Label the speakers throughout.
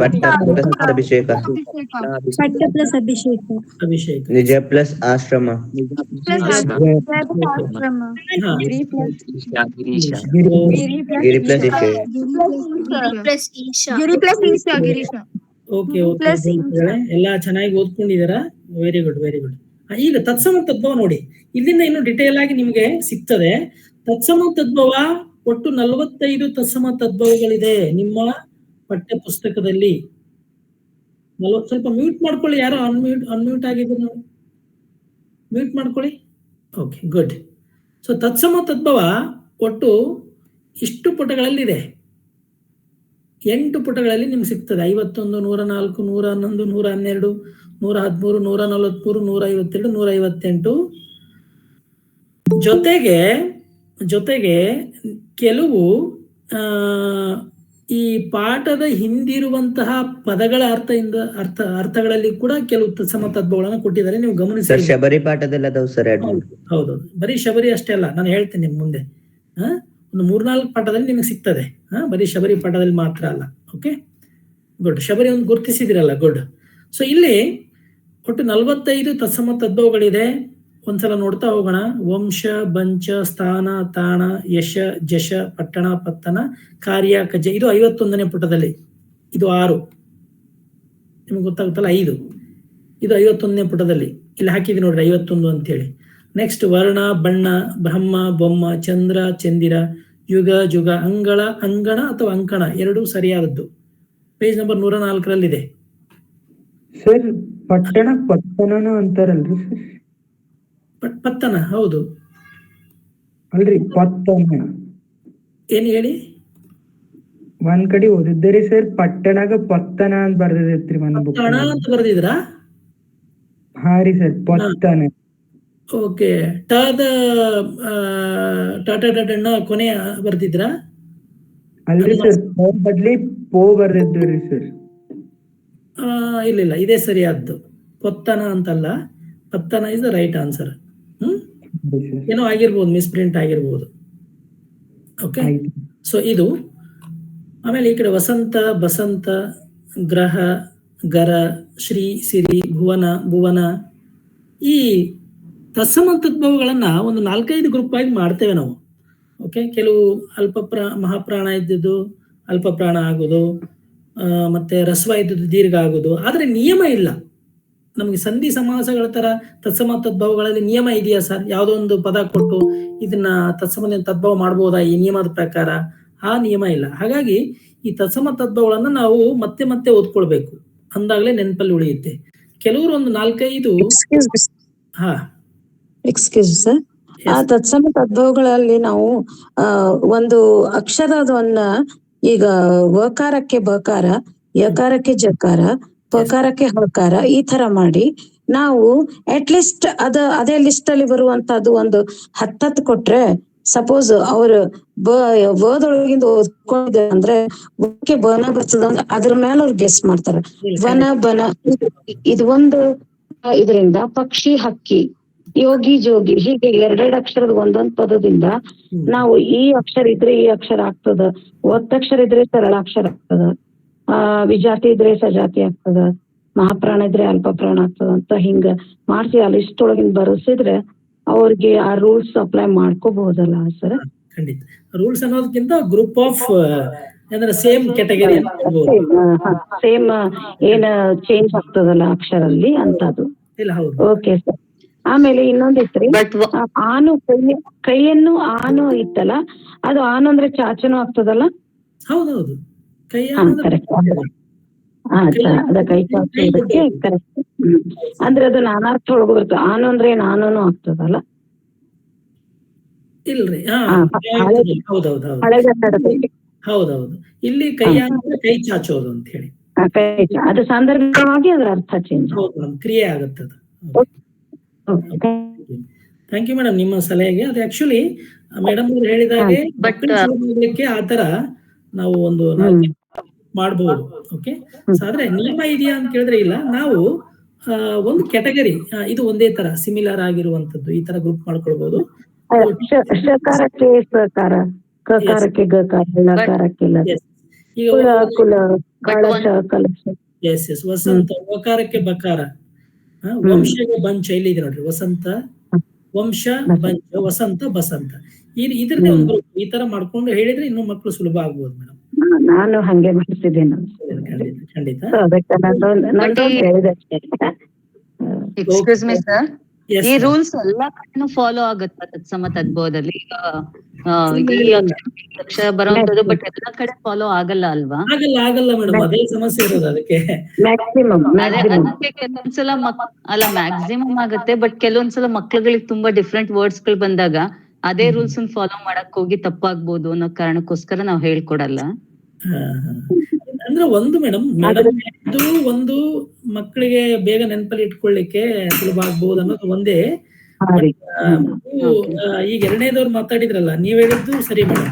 Speaker 1: ಪಟ್ಟ ಪ್ಲಸ್ ಅಭಿಷೇಕ.
Speaker 2: ಪಟ್ಟ ಪ್ಲಸ್ ಅಭಿಷೇಕ.
Speaker 3: ಅಭಿಷೇಕ.
Speaker 1: ನಿಜ ಪ್ಲಸ್ ಆಶ್ರಮ. ಗಿರಿ ಪ್ಲಸ್ ಈಶೆ
Speaker 4: ಪ್ಲಸ್ ಈಶಾ.
Speaker 2: ಗಿರಿ ಪ್ಲಸ್ ಈಶಾ ಗಿರೀಶ
Speaker 3: ಓಕೆ ಓಕೆ. ಎಲ್ಲ ಚೆನ್ನಾಗಿ ಓದ್ಕೊಂಡಿದಾರ ವೆರಿ ಗುಡ್ ವೆರಿ ಗುಡ್ ಈಗ ತತ್ಸಮ ತದ್ಭವ ನೋಡಿ. ಇಲ್ಲಿಂದ ಇನ್ನು ಡಿಟೇಲ್ ಆಗಿ ನಿಮ್ಗೆ ಸಿಗ್ತದೆ. ತತ್ಸಮ ತದ್ಭವ ಒಟ್ಟು ನಲವತ್ತೈದು ತತ್ಸಮ ತದ್ಭವಗಳಿದೆ. ನಿಮ್ಮ ಪಠ್ಯ ಪುಸ್ತಕದಲ್ಲಿ ಸ್ವಲ್ಪ ಮ್ಯೂಟ್ ಮಾಡ್ಕೊಳ್ಳಿ ಯಾರೋ ಅನ್ಮ್ಯೂಟ್ ಅನ್ಮ್ಯೂಟ್ ಆಗಿದ್ರು ಮ್ಯೂಟ್ ಮಾಡ್ಕೊಳ್ಳಿ. ಓಕೆ ಗುಡ್ ಸೊ ತತ್ಸಮ ತದ್ಭವ ಒಟ್ಟು ಇಷ್ಟು ಪುಟಗಳಲ್ಲಿದೆ. ಎಂಟು ಪುಟಗಳಲ್ಲಿ ನಿಮ್ಗೆ ಸಿಗ್ತದೆ. ಐವತ್ತೊಂದು ನೂರ ನಾಲ್ಕು ನೂರ ಹನ್ನೊಂದು ನೂರ ಹನ್ನೆರಡು ನೂರ ಹದಿಮೂರು ನೂರ ನಲವತ್ಮೂರು ನೂರ ಐವತ್ತೆರಡು ನೂರ ಐವತ್ತೆಂಟು ಜೊತೆಗೆ ಜೊತೆಗೆ ಕೆಲವು ಈ ಪಾಠದ ಹಿಂದಿರುವಂತಹ ಪದಗಳ ಅರ್ಥದಿಂದ ಅರ್ಥ ಅರ್ಥಗಳಲ್ಲಿ ಕೂಡ ಕೆಲವು ಸಮ ತತ್ವಗಳನ್ನು ಕೊಟ್ಟಿದ್ದಾರೆ. ನೀವು ಗಮನಿಸಿ.
Speaker 1: ಶಬರಿ ಪಾಠದಲ್ಲಿ ಅದಾವ್ ಸರ್
Speaker 3: ಹೌದು ಬರೀ ಶಬರಿ ಅಷ್ಟೇ ಅಲ್ಲ ನಾನು ಹೇಳ್ತೇನೆ ನಿಮ್ ಮುಂದೆ. ಆ ಒಂದು ಮೂರ್ನಾಲ್ಕು ಪಾಠದಲ್ಲಿ ನಿಮಗೆ ಸಿಗ್ತದೆ. ಹಾ? ಬರೀ ಶಬರಿ ಪಾಠದಲ್ಲಿ ಮಾತ್ರ ಅಲ್ಲ. ಓಕೆ? ಗುಡ್. ಶಬರಿ ಒಂದು ಗುರುತಿಸಿದಿರಲ್ಲ ಗುಡ್. ಸೊ ಇಲ್ಲಿ ಒಟ್ಟು ನಲವತ್ತೈದು ತತ್ಸಮ ತದ್ಭವಗಳಿದೆ ಒಂದ್ಸಲ ನೋಡ್ತಾ ಹೋಗೋಣ. ವಂಶ, ಬಂಚ, ಸ್ಥಾನ, ತಾಣ, ಯಶ, ಜಶ, ಪಟ್ಟಣ, ಪತ್ತನ, ಕಾರ್ಯ, ಕಜ. ಇದು ಐವತ್ತೊಂದನೇ ಪುಟದಲ್ಲಿ. ಇದು ಆರು. ನಿಮ್ಗೆ ಗೊತ್ತಾಗುತ್ತಲ್ಲ? ಐದು. ಇದು ಐವತ್ತೊಂದನೇ ಪುಟದಲ್ಲಿ. ಇಲ್ಲಿ ಹಾಕಿದ್ವಿ ನೋಡ್ರಿ, ಐವತ್ತೊಂದು ಅಂತೇಳಿ. ನೆಕ್ಸ್ಟ್ ವರ್ಣ, ಬಣ್ಣ, ಬ್ರಹ್ಮ, ಬೊಮ್ಮ, ಚಂದ್ರ, ಚಂದಿರ, ಯುಗ, ಜುಗ, ಅಂಗಳ, ಅಂಗಣ ಅಥವಾ ಅಂಕಣ. ಎರಡೂ ಸರಿಯಾದದ್ದು. ಪೇಜ್ ನಂಬರ್ ನೂರ ನಾಲ್ಕರಲ್ಲಿದೆ.
Speaker 5: ಸರ್, ಪಟ್ಟಣ ಪತ್ತನ ಅಂತಾರಲ್ರಿ
Speaker 3: ಪತ್ತನ? ಹೌದು.
Speaker 5: ಅಲ್ರಿ ಪತ್ತನ
Speaker 3: ಏನ್ ಹೇಳಿ?
Speaker 5: ಒಂದ್ ಕಡೆ ಓದಿದ್ದೇರಿ ಸರ್ ಪಟ್ಟಣಾಗ ಪತ್ತನ ಅಂತ ಬರ್ದಿದ್ರಿ
Speaker 3: ಪತ್ತಣ ಅಂತ ಬರ್ದಿದ್ರ?
Speaker 5: ಹಾ ರೀ ಸರ್ ಪತ್ತನ.
Speaker 3: ಓಕೆ. ಟದ ಟಾಟಾ ಟ ಟ ಕೊನೆ ಬರ್ದಿದ್ರಾ?
Speaker 5: ಅಲ್ರಿ ಸರ್ ಪೋ ಬದ್ಲಿ ಪೋ ಬರ್ದಿದ್ದೀರಿ ಸರ್.
Speaker 3: ಆ, ಇಲ್ಲ ಇಲ್ಲ ಇದೇ ಸರಿಯಾದ್ದು. ಪೊತ್ತನ ಅಂತಲ್ಲ. ಪತ್ತನ ಇಸ್ ದ ರೈಟ್ ಆನ್ಸರ್ ಏನೋ ಆಗಿರ್ಬೋದು ಮಿಸ್ಪ್ರಿಂಟ್ ಆಗಿರ್ಬೋದು. ಓಕೆ ಸೊ ಇದು ಆಮೇಲೆ ಈ ಕಡೆ ವಸಂತ ಬಸಂತ ಗ್ರಹ ಗರ ಶ್ರೀ ಸಿರಿ ಭುವನ ಭುವನ. ಈ ತತ್ಸಮ ತದ್ಭವಗಳನ್ನ ಒಂದು ನಾಲ್ಕೈದು ಗ್ರೂಪ್ ಆಗಿ ಮಾಡ್ತೇವೆ ನಾವು. ಓಕೆ ಕೆಲವು ಅಲ್ಪ ಪ್ರ ಮಹಾಪ್ರಾಣ ಇದ್ದಿದ್ದು ಅಲ್ಪ ಪ್ರಾಣ ಆಗೋದು ಆ, ಮತ್ತೆ ರಸ್ವ ಇದ್ದದ್ದು ದೀರ್ಘ ಆಗೋದು. ಆದ್ರೆ ನಿಯಮ ಇಲ್ಲ. ನಮಗೆ ಸಂಧಿ ಸಮಾಸಗಳ ತರ ತತ್ಸಮ ತದ್ಭವಗಳಲ್ಲಿ ನಿಯಮ ಇದೆಯಾ ಸರ್? ಯಾವುದೋ ಒಂದು ಪದ ಕೊಟ್ಟು ಇದನ್ನ ತತ್ಸಮ ತದ್ಭವ ಮಾಡಬಹುದಾ ಈ ನಿಯಮದ ಪ್ರಕಾರ? ಆ ನಿಯಮ ಇಲ್ಲ. ಹಾಗಾಗಿ ಈ ತತ್ಸಮ ತದ್ಭವಗಳನ್ನ ನಾವು ಮತ್ತೆ ಮತ್ತೆ ಓದ್ಕೊಳ್ಬೇಕು. ಅಂದಾಗಲೇ ನೆನಪಲ್ಲಿ ಉಳಿಯುತ್ತೆ. ಕೆಲವರು ಒಂದು ನಾಲ್ಕೈದು ಹಾ.
Speaker 6: ಎಕ್ಸ್ಕ್ಯೂಸ್ ಸರ್ ಆ ತತ್ಸಮ ತದ್ಭವಗಳಲ್ಲಿ ನಾವು ಆ ಒಂದು ಅಕ್ಷರದವನ್ನ ಈಗ ವಕಾರಕ್ಕೆ ಬಕಾರ ಯಕಾರಕ್ಕೆ ಜಕಾರ ಪಕಾರಕ್ಕೆ ಹಕಾರ ಈ ತರ ಮಾಡಿ ನಾವು ಅಟ್ ಲೀಸ್ಟ್ ಅದ ಅದೇ ಲಿಸ್ಟ್ ಅಲ್ಲಿ ಬರುವಂತದ್ದು ಒಂದು ಹತ್ತತ್ ಕೊಟ್ರೆ ಸಪೋಸ್ ಅವರು ಬ ವದೊಳಗಿಂದ ಓದ್ಕೊಂಡಿದ್ದಾರೆ ಅಂದ್ರೆ ಓಕೆ ಬನ ಬರ್ತದ ಅಂದ್ರೆ ಅದ್ರ ಮೇಲೆ ಅವ್ರು ಗೆಸ್ ಮಾಡ್ತಾರೆ. ವನ ಬನ ಇದು- ಒಂದು ಇದರಿಂದ ಪಕ್ಷಿ ಹಕ್ಕಿ ಯೋಗಿ ಜೋಗಿ ಹೀಗೆ ಎರಡೆರಡು ಅಕ್ಷರದ ಒಂದೊಂದ್ ಪದದಿಂದ ನಾವು ಈ ಅಕ್ಷರ ಇದ್ರೆ ಈ ಅಕ್ಷರ ಆಗ್ತದ ಒತ್ತಕ್ಷರ ಇದ್ರೆ ಸರಳ ಅಕ್ಷರ ಆಗ್ತದ. ವಿಜಾತಿ ಇದ್ರೆ ಸಜಾತಿ ಆಗ್ತದ ಮಹಾಪ್ರಾಣ ಇದ್ರೆ ಅಲ್ಪ ಪ್ರಾಣ ಆಗ್ತದ ಅಂತ ಹಿಂಗ ಮಾಡ್ಸಿ ಆ ಲಿಸ್ಟ್ ಒಳಗಿಂದ ಬರೆಸಿದ್ರೆ ಅವ್ರಿಗೆ ಆ ರೂಲ್ಸ್ ಅಪ್ಲೈ ಮಾಡ್ಕೋಬಹುದಲ್ಲ ಸರ್
Speaker 3: ಖಂಡಿತ. ರೂಲ್ಸ್ ಅನ್ನೋದಕ್ಕಿಂತ ಗ್ರೂಪ್ ಆಫ್ ಅಂದ್ರೆ ಸೇಮ್ ಕ್ಯಾಟಗರಿ
Speaker 6: ಸೇಮ್ ಏನ್ ಚೇಂಜ್ ಆಗ್ತದಲ್ಲ ಅಕ್ಷರಲ್ಲಿ ಅಂತದು
Speaker 3: ಇಲ್ಲ ಹೌದು.
Speaker 6: ಓಕೆ ಸರ್ ಆಮೇಲೆ ಇನ್ನೊಂದಿತ್ರಿ ಆನು ಕೈ ಕೈಯನ್ನು ಆನು ಇತ್ತಲ್ಲ ಅದು ಆನು ಅಂದ್ರೆ ಚಾಚನು ಆಗ್ತದಲ್ಲ?
Speaker 3: ಹೌದೌದು
Speaker 6: ಅಂದ್ರೆ. ಅದು. ನಾನಾರ್ಥ ಒಳಗೋಗುತ್ತೆ ಆನು ಅಂದ್ರೆ ನಾನು ಆಗ್ತದಲ್ಲ?
Speaker 3: ಇಲ್ರಿ. ಹಾ
Speaker 6: ಹಾ,
Speaker 3: ಹೌದೌದು ಹೌದು ಇಲ್ಲಿ ಕೈ ಅಂದ್ರೆ ಕೈ ಚಾಚೋದು ಅಂತ ಹೇಳಿ.
Speaker 6: ಅದು ಸಂದರ್ಭವಾಗಿ ಅದರ ಅರ್ಥ ಚೇಂಜ್
Speaker 3: ಕ್ರಿಯೆ ಆಗುತ್ತದು ಥ್ಯಾಂಕ್ ಯು ಮೇಡಮ್ ನಿಮ್ಮ ಸಲಹೆಗೆ. ಅದು ಆಕ್ಚುಲಿ ಮೇಡಮ್ ಅವ್ರು ಹೇಳಿದಾಗೆ ಆತರ ನಾವು ಒಂದು ಮಾಡಬಹುದು ಓಕೆ ಆದ್ರೆ ನಿಯಮ ಇದೆಯಾ ಅಂತ ಕೇಳಿದ್ರೆ ಇಲ್ಲ. ನಾವು ಆ, ಒಂದು ಕ್ಯಾಟಗರಿ ಇದು ಒಂದೇ ತರ ಸಿಮಿಲರ್ ಆಗಿರುವಂತದ್ದು ಈ ತರ ಗ್ರೂಪ್ ಮಾಡ್ಕೊಳ್ಬಹುದು
Speaker 6: ಕಕಾರಕ್ಕೆ ಕುಲ ಕುಲ ಕಳಶ ಕಲಶ
Speaker 3: ಎಸ್ ಎಸ್ ವಸಂತ ಒಕಾರಕ್ಕೆ ಬಕಾರ. ವಂಶ ವಂಶಗೆ ಬಂಚ ಇಲ್ಲಿದೆ ನೋಡ್ರಿ. ವಸಂತ ವಂಶ ಬಂಚ ವಸಂತ ಬಸಂತ. ಈ ಇದ್ರದ್ದೇ ಒಂದು. ಈ ತರ ಮಾಡ್ಕೊಂಡು ಹೇಳಿದ್ರೆ ಇನ್ನು ಮಕ್ಕಳು ಸುಲಭ ಆಗ್ಬೋದು ಮೇಡಮ್.
Speaker 6: ನಾನು ಹಂಗೆ ಮಾಡ್ತಿದ್ದೆ ನಾನು
Speaker 3: ಖಂಡಿತ.
Speaker 6: ಅದಕ್ಕೆ ಹೇಳಿದೆ ಅಷ್ಟೇ.
Speaker 7: ಎಕ್ಸ್ಕ್ಯೂಸ್ ಮಿ ಸರ್ ಈ ರೂಲ್ಸ್ ಎಲ್ಲಾ ಕಡೆನೂ ಫಾಲೋ ಆಗುತ್ತೆ ತತ್ಸಮ ತದ್ಬೋದಲ್ಲಿ? ಈ ಬರುವಂತದ್ದು ಬಟ್ ಎಲ್ಲಾ ಕಡೆ ಫಾಲೋ ಆಗಲ್ಲ ಅಲ್ವಾ?
Speaker 3: ಆಗಲ್ಲ ಆಗಲ್ಲ ಮೇಡಮ್ ಅದೇ ಸಮಸ್ಯೆ ಇರೋದು ಅದಕ್ಕೆ.
Speaker 6: ಮ್ಯಾಕ್ಸಿಮಮ್
Speaker 7: ಅದಕ್ಕೆ ಕೆಲವೊಂದ್ಸಲ ಅಲ್ಲ ಮ್ಯಾಕ್ಸಿಮಮ್ ಆಗುತ್ತೆ ಬಟ್ ಕೆಲವೊಂದ್ಸಲ ಮಕ್ಳುಗಳಿಗೆ ತುಂಬಾ ಡಿಫ್ರೆಂಟ್ ವರ್ಡ್ಸ್ಗಳು ಬಂದಾಗ ಅದೇ ರೂಲ್ಸ್ ಫಾಲೋ ಮಾಡಕ್ ಹೋಗಿ ತಪ್ಪಾಗ್ಬೋದು ಅನ್ನೋ ಕಾರಣಕ್ಕೋಸ್ಕರ ನಾವ್ ಹೇಳ್ಕೊಡಲ್ಲ.
Speaker 3: ಅಂದ್ರೆ ಒಂದು ಮೇಡಮ್ ಮೇಡಮ್ ಇದು ಒಂದು ಮಕ್ಕಳಿಗೆ ಬೇಗ ನೆನಪಲ್ಲಿ ಇಟ್ಕೊಳ್ಳಿಕ್ಕೆ ಸುಲಭ ಆಗ್ಬಹುದು ಅನ್ನೋದು ಒಂದೇ. ಈಗ ಎರಡನೇದವ್ರು ಮಾತಾಡಿದ್ರಲ್ಲ ನೀವ್ ಹೇಳಿದ್ದು ಸರಿ ಮೇಡಮ್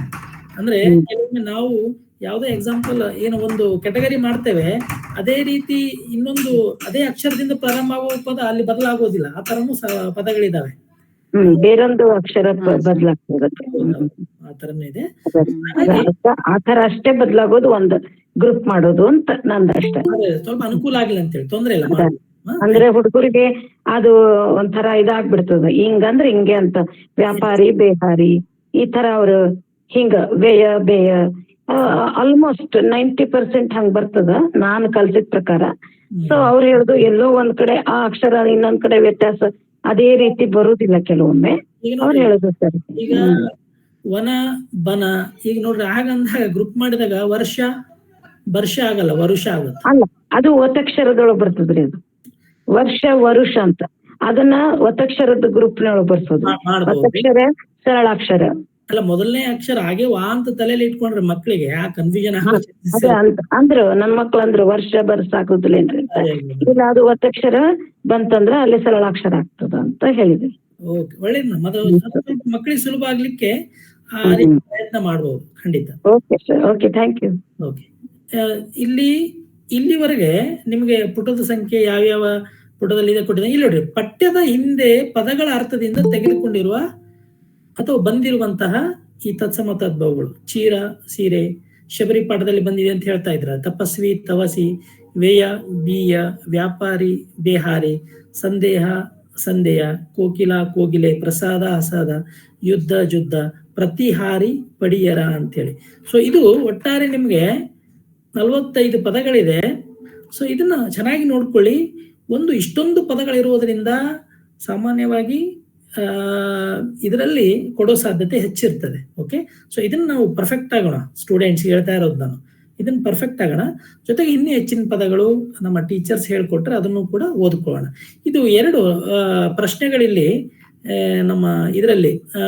Speaker 3: ಅಂದ್ರೆ ಕೆಲವೊಮ್ಮೆ ನಾವು ಯಾವುದೇ ಎಕ್ಸಾಂಪಲ್ ಏನೋ ಒಂದು ಕೆಟಗರಿ ಮಾಡ್ತೇವೆ ಅದೇ ರೀತಿ ಇನ್ನೊಂದು ಅದೇ ಅಕ್ಷರದಿಂದ ಪ್ರಾರಂಭ ಆಗುವ ಪದ ಅಲ್ಲಿ ಬದಲಾಗೋದಿಲ್ಲ. ಆ ತರನು ಪದಗಳಿದಾವೆ.
Speaker 6: ಬೇರೊಂದು ಅಕ್ಷರ ಬದಲಾಗ್ತಿರುತ್ತೆ.
Speaker 3: ಇದೆ.
Speaker 6: ಆ ತರ ಅಷ್ಟೇ ಬದಲಾಗೋದು ಒಂದು ಗ್ರೂಪ್ ಮಾಡೋದು ಅಂತ ನಂದು ಅಷ್ಟೇ.
Speaker 3: ಸ್ವಲ್ಪ ಅನುಕೂಲ ಆಗಿಲ್ಲ ಅಂತೇಳಿ ತೊಂದ್ರೆ ಇಲ್ಲ.
Speaker 6: ಅಂದ್ರೆ ಹುಡುಗರಿಗೆ ಅದು ಒಂಥರ ಇದಾಗ್ಬಿಡ್ತದ. ಹಿಂಗಂದ್ರೆ ಹಿಂಗೆ ಅಂತ ವ್ಯಾಪಾರಿ ಬೇಹಾರಿ ಈ ತರ ಅವ್ರು ಹಿಂಗ ವ್ಯಯ ಬೇಯ ಆಲ್ಮೋಸ್ಟ್ ನೈಂಟಿ ಪರ್ಸೆಂಟ್ ಹಂಗ ಬರ್ತದ ನಾನ್ ಕಲ್ಸಿದ ಪ್ರಕಾರ. ಸೊ ಅವ್ರು ಹೇಳುದು ಎಲ್ಲೋ ಒಂದ್ ಕಡೆ ಆ ಅಕ್ಷರ ಇನ್ನೊಂದ್ ಕಡೆ ವ್ಯತ್ಯಾಸ ಅದೇ ರೀತಿ ಬರುದಿಲ್ಲ ಕೆಲವೊಮ್ಮೆ. ಅವ್ರು ಹೇಳುದು ಸರ್
Speaker 3: ಈಗ ವನ ಬನ ಈಗ ನೋಡ್ರಿ ಹಾಗಂದಾಗ ಗ್ರೂಪ್ ಮಾಡಿದಾಗ ವರ್ಷ ವರ್ಷ ಆಗಲ್ಲ ವರುಷ ಆಗುತ್ತೆ.
Speaker 6: ಅಲ್ಲ ಅದು ಒತ್ತಕ್ಷರದೊಳಗೆ ಬರ್ತದ್ರಿ ಅದು. ವರ್ಷ ವರುಷ ಅಂತ. ಅದನ್ನ ಒತ್ತಕ್ಷರದ ಗ್ರೂಪ್ನೊಳಗೆ ಬರ್ಸೋದು. ಒತ್ತಕ್ಷರ ಸರಳಾಕ್ಷರ.
Speaker 3: ಅಲ್ಲ ಮೊದಲನೇ ಅಕ್ಷರ ಹಾಗೆ ವಾ ಅಂತ ತಲೆಯಲ್ಲಿ ಇಟ್ಕೊಂಡ್ರೆ ಮಕ್ಕಳಿಗೆ ಆ ಕನ್ಫ್ಯೂಷನ್
Speaker 6: ಅಂದ್ರು ನನ್ ಮಕ್ಳು ಅಂದ್ರು ವರ್ಷ ಬರ್ಸ್ ಹಾಕುದಿಲ್ಲೇನ್ರಿ ಇಲ್ಲ ಅದು ಒತ್ತಕ್ಷರ ಬಂತಂದ್ರ ಅಲ್ಲಿ ಸರಳಾಕ್ಷರ ಆಗ್ತದ ಅಂತ ಹೇಳಿದ್ರಿ
Speaker 3: ಓಕೆ ಒಳ್ಳೇದ್ ನಮ್ಮ ಮಕ್ಕಳಿಗೆ ಸುಲಭ ಆಗ್ಲಿಕ್ಕೆ ಪ್ರಯತ್ನ ಮಾಡ್ಬೋದು ಖಂಡಿತ.
Speaker 6: Okay sir. Okay thank you
Speaker 3: okay. ಇಲ್ಲಿ ಇಲ್ಲಿವರೆಗೆ ನಿಮಗೆ ಪುಟದ ಸಂಖ್ಯೆ ಯಾವ್ಯಾವ ಪುಟದಲ್ಲಿ ಇದೆ ಕೊಟ್ಟಿದೆ ಇಲ್ಲಿ ನೋಡ್ರಿ ಪಠ್ಯದ ಹಿಂದೆ ಪದಗಳ ಅರ್ಥದಿಂದ ತೆಗೆದುಕೊಂಡಿರುವ ಅಥವಾ ಬಂದಿರುವಂತಹ ಈ ತತ್ಸಮ ತದ್ಭವಗಳು ಚೀರ, ಸೀರೆ, ಶಬರಿ ಪಾಠದಲ್ಲಿ ಬಂದಿದೆ ಅಂತ ಹೇಳ್ತಾ ಇದ್ರ ತಪಸ್ವಿ, ತವಸಿ ವೇಯ ಬೀಯ ವ್ಯಾಪಾರಿ, ಬೇಹಾರಿ, ಸಂದೇಹ ಸಂದೇಹ ಕೋಕಿಲ, ಕೋಗಿಲೆ, ಪ್ರಸಾದ ಹಸಾದ ಯುದ್ಧ, ಜುದ್ಧ, ಪ್ರತಿಹಾರಿ, ಪಡಿಯರ ಅಂತೇಳಿ. ಸೊ ಇದು ಒಟ್ಟಾರೆ ನಿಮಗೆ ನಲವತ್ತೈದು ಪದಗಳಿದೆ. ಸೊ ಇದನ್ನ ಚೆನ್ನಾಗಿ ನೋಡ್ಕೊಳ್ಳಿ. ಒಂದು ಇಷ್ಟೊಂದು ಪದಗಳಿರುವುದರಿಂದ ಸಾಮಾನ್ಯವಾಗಿ ಇದರಲ್ಲಿ ಕೊಡೋ ಸಾಧ್ಯತೆ ಹೆಚ್ಚಿರ್ತದೆ ಓಕೆ ಸೊ ಇದನ್ನ ನಾವು ಪರ್ಫೆಕ್ಟ್ ಆಗೋಣ. ಸ್ಟೂಡೆಂಟ್ಸ್ ಹೇಳ್ತಾ ಇರೋದು ನಾನು. ಇದನ್ನ ಪರ್ಫೆಕ್ಟ್ ಆಗೋಣ. ಜೊತೆಗೆ ಇನ್ನೂ ಹೆಚ್ಚಿನ ಪದಗಳು ನಮ್ಮ ಟೀಚರ್ಸ್ ಹೇಳ್ಕೊಟ್ರೆ ಅದನ್ನು ಕೂಡ ಓದ್ಕೊಳ್ಳೋಣ. ಇದು ಎರಡು ಪ್ರಶ್ನೆಗಳಲ್ಲಿ ನಮ್ಮ ಇದರಲ್ಲಿ ಆ,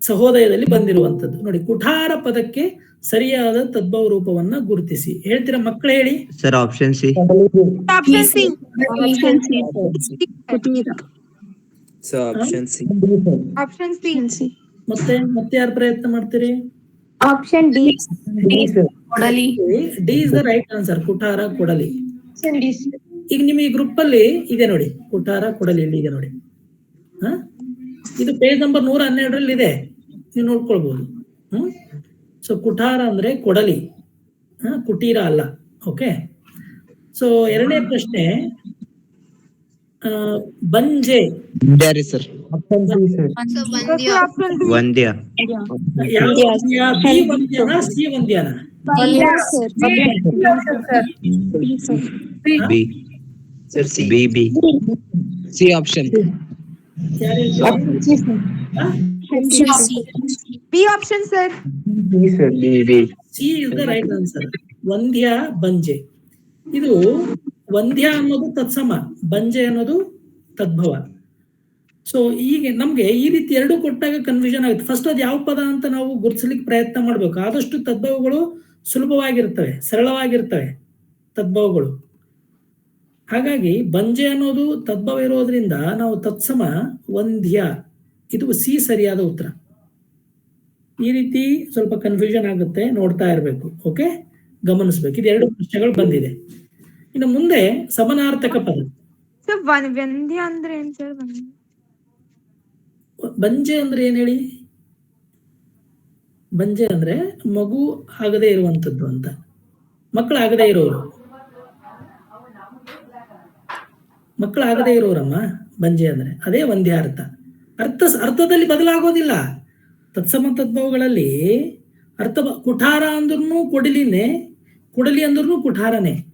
Speaker 3: ಸಹೋದಯದಲ್ಲಿ ಬಂದಿರುವಂತದ್ದು ನೋಡಿ ಕುಠಾರ ಪದಕ್ಕೆ ಸರಿಯಾದ ತದ್ಭವ ರೂಪವನ್ನ ಗುರುತಿಸಿ. ಹೇಳ್ತೀರಾ ಮಕ್ಕಳು ಹೇಳಿ?
Speaker 1: Sir option C
Speaker 2: option C
Speaker 4: option C
Speaker 8: option C
Speaker 3: ಮತ್ತೆ ಮತ್ತೆ ಯಾರು ಪ್ರಯತ್ನ ಮಾಡ್ತೀರಿ?
Speaker 4: ಆಪ್ಷನ್ ಡಿ
Speaker 2: ಕೊಡಲಿ.
Speaker 3: D is the right answer ಕುಟಾರ ಕೊಡಲಿ. ಈಗ ನಿಮ್ ಈ ಗ್ರೂಪ್ ಅಲ್ಲಿ ಇದೆ ನೋಡಿ ಕುಟಾರ ಕೊಡಲಿ ಇಲ್ಲಿ ಇದೆ ನೋಡಿ. ಹ? ಇದು ಪೇಜ್ ನಂಬರ್ ನೂರ ಹನ್ನೆರಡರಲ್ಲಿ ಇದೆ. ನೀವು ನೋಡ್ಕೊಳ್ಬಹುದು ಹ್ಮ್ ಸೊ ಕುಠಾರ ಅಂದ್ರೆ ಕೊಡಲಿ. ಹ? ಕುಟೀರ ಅಲ್ಲ. ಓಕೆ ಸೊ ಎರಡನೇ ಪ್ರಶ್ನೆ ಆ, ಬಂಜೆ.
Speaker 8: Beary sir.
Speaker 5: Option C sir.
Speaker 2: Option
Speaker 1: ವಂದ್ಯ
Speaker 3: ಯಾವ ವಂದ್ಯ? ಬಿ. ವಂದ್ಯನಾ C ವಂದ್ಯನಾ
Speaker 1: B.
Speaker 8: Sir C.
Speaker 1: B B.
Speaker 8: C option.
Speaker 3: ಯಾರು ಹೇಳ್ತಾರೆ? ಹ?
Speaker 2: B option sir.
Speaker 5: C sir
Speaker 8: B B.
Speaker 3: C is the right answer. ವಂದ್ಯ ಬಂಜೆ. ಇದು ವಂದ್ಯ ಅನ್ನೋದು ತತ್ಸಮ, ಬಂಜೆ ಅನ್ನೋದು ತದ್ಭವ. ಸೊ ಈಗ ನಮ್ಗೆ ಈ ರೀತಿ ಎರಡು ಕೊಟ್ಟಾಗ ಕನ್ಫ್ಯೂಷನ್ ಆಗುತ್ತೆ. ಫಸ್ಟ್ ಅದು ಯಾವ ಪದ ಅಂತ ನಾವು ಗುರುತಿಸ್ಲಿಕ್ಕೆ ಪ್ರಯತ್ನ ಮಾಡ್ಬೇಕು. ಆದಷ್ಟು ತದ್ಭವಗಳು ಸುಲಭವಾಗಿರ್ತವೆ, ಸರಳವಾಗಿರ್ತವೆ ತದ್ಭವಗಳು. ಹಾಗಾಗಿ ಬಂಜೆ ಅನ್ನೋದು ತದ್ಭವ ಇರೋದ್ರಿಂದ ನಾವು ತತ್ಸಮ, ವಂದ್ಯ. ಇದು ಸಿ ಸರಿಯಾದ ಉತ್ತರ. ಈ ರೀತಿ ಸ್ವಲ್ಪ ಕನ್ಫ್ಯೂಷನ್ ಆಗುತ್ತೆ, ನೋಡ್ತಾ ಇರಬೇಕು. ಓಕೆ ಗಮನಿಸ್ಬೇಕು. ಇದು ಎರಡು ಪ್ರಶ್ನೆಗಳು ಬಂದಿದೆ. ಇನ್ನು ಮುಂದೆ ಸಮನಾರ್ಥಕ ಪದ.
Speaker 2: ಸರ್ ವಂದ್ಯ ಅಂದ್ರೆ ಏನ್ ಸರ್?
Speaker 3: ಬಂಜೆ ಅಂದ್ರೆ ಏನ್ ಹೇಳಿ? ಬಂಜೆ ಅಂದ್ರೆ ಮಗು ಆಗದೆ ಇರುವಂತದ್ದು ಅಂತ. ಮಕ್ಕಳಾಗದೇ ಇರೋರು. ಮಕ್ಕಳಾಗದೇ ಇರೋರಮ್ಮ ಬಂಜೆ ಅಂದ್ರೆ. ಅದೇ ಒಂದೇ ಅರ್ಥ ಅರ್ಥ ಅರ್ಥದಲ್ಲಿ ಬದಲಾಗೋದಿಲ್ಲ. ತತ್ಸಮ ತದ್ಭವಗಳಲ್ಲಿ ಅರ್ಥ ಕುಠಾರ ಅಂದ್ರೂ ಕೊಡಲಿನೇ ಕೊಡಲಿ ಅಂದ್ರೂ ಕುಠಾರನೇ.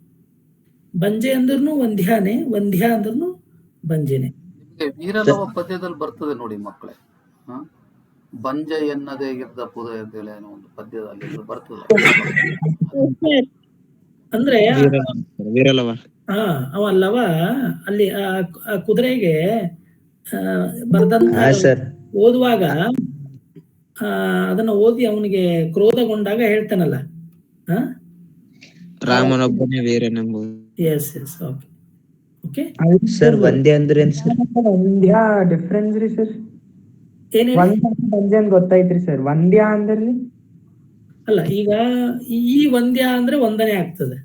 Speaker 3: ಬಂಜೆ ಅಂದ್ರೂ ಒಂದ್ಯಾನೆ ಒಂದ್ಯಾ ಅಂದ್ರೂ ಬಂಜೆನೆ.
Speaker 9: ನಿಮಗೆ ವೀರಲವ ಪದ್ಯದಲ್ಲಿ ಬರ್ತದೆ ನೋಡಿ ಮಕ್ಕಳೇ. ಬಂಜೆ ಬಂಜ ಎನ್ನದೇ ಇರ್ದ ಪುದ ಅನ್ನೋ ಒಂದು ಪದ್ಯದಲ್ಲಿ ಬರ್ತದೆ.
Speaker 3: ಅಂದ್ರೆ
Speaker 8: ವೀರಲವ.
Speaker 3: ಹಾ ಅವಲ್ಲವ ಅಲ್ಲಿ ಆ ಆ ಕುದುರೆಗೆ ಆ, ಬರೆದಂತ ಓದುವಾಗ ಆ ಅದನ್ನ ಓದಿ ಅವನಿಗೆ ಕ್ರೋಧಗೊಂಡಾಗ ಹೇಳ್ತಾನಲ್ಲ. ಹಾ?
Speaker 8: ರಾಮನೊಬ್ಬನೇ ವೀರನೆಂಬುದು.
Speaker 3: Yes yes okay okay
Speaker 1: sir ಒಂದೇ ಅಂದ್ರೆ ಏನ್ ಸರ್
Speaker 5: ಒಂದ್ಯಾ ಡಿಫ್ರೆನ್ಸ್ ರೀ ಸರ್
Speaker 3: ಏನ್ ಹೇಳಿ?
Speaker 5: ಒಂದ್ ಅಂತ ಗೊತ್ತಾಯ್ತ್ರಿ ಸರ್ ಒಂದ್ಯಾ ಅಂದ್ರಿ
Speaker 3: ಅಲ್ಲ ಈಗ ಈ ವಂದ್ಯ ಅಂದ್ರೆ ಒಂದನೇ ಆಗ್ತದೆ.